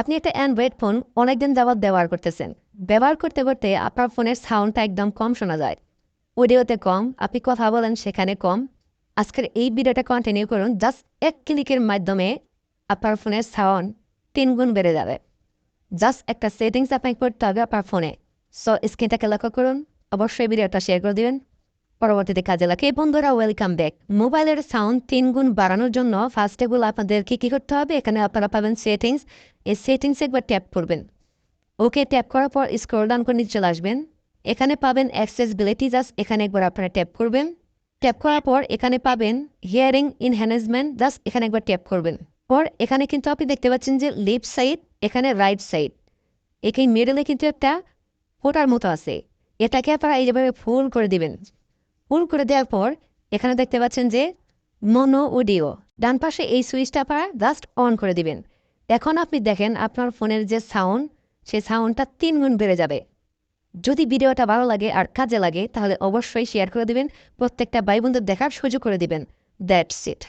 আপনি একটা Android phone অনেকদিন যাবৎ ব্যবহার করতেছেন। ব্যবহার করতে করতে আপনার ফোনের সাউন্ডটা একদম কম শোনা যায়। অডিওতে কম, আপনি কথা বলেন সেখানে কম। আজকের এই ভিডিওটা কন্টিনিউ করুন জাস্ট এক ক্লিকের মাধ্যমে আপনার ফোনের সাউন্ড তিন গুণ বেড়ে যাবে। জাস্ট একটা সেটিংস আপনাকে করতে হবে আপনার ফোনে সো স্ক্রিনটাকে লক্ষ্য করুন, অবশ্যই ভিডিওটা শেয়ার করে দিবেন। পরবর্তীতে কাজে লাগে। বন্ধুরা ওয়েলকাম ব্যাক মোবাইলের সাউন্ড তিন গুণ বাড়ানোর জন্য ফার্স্ট অল আপনাদেরকে কী করতে হবে? এখানে আপনারা পাবেন সেটিংস এই সেটিংসে একবার ট্যাপ করবেন। ওকে ট্যাপ করার পর স্ক্রল ডাউন করে নিচে চলে আসবেন। এখানে পাবেন অ্যাক্সেসবিলিটি জাস্ট এখানে একবার আপনারা ট্যাপ করবেন। ট্যাপ করার পর এখানে পাবেন হিয়ারিং ইনহ্যানেসমেন্ট জাস্ট এখানে একবার ট্যাপ করবেন। পর এখানে কিন্তু আপনি দেখতে পাচ্ছেন যে লেফট সাইড এখানে রাইট সাইড এখানে মিডলে কিন্তু একটা ফোটার মতো আছে। এটাকে আপনারা এইভাবে ফুল করে দিবেন। ফুল করে দেওয়ার পর, এখানে দেখতে পাচ্ছেন যে মনো অডিও। ডান পাশে এই সুইচটা আপনারা জাস্ট অন করে দিবেন। এখন আপনি দেখেন আপনার ফোনের যে সাউন্ড, সেই সাউন্ডটা তিন গুণ বেড়ে যাবে। যদি ভিডিওটা ভালো লাগে আর কাজে লাগে, তাহলে অবশ্যই শেয়ার করে দিবেন, প্রত্যেকটা ভাই বোনদের দেখার সুযোগ করে দিবেন। That's it.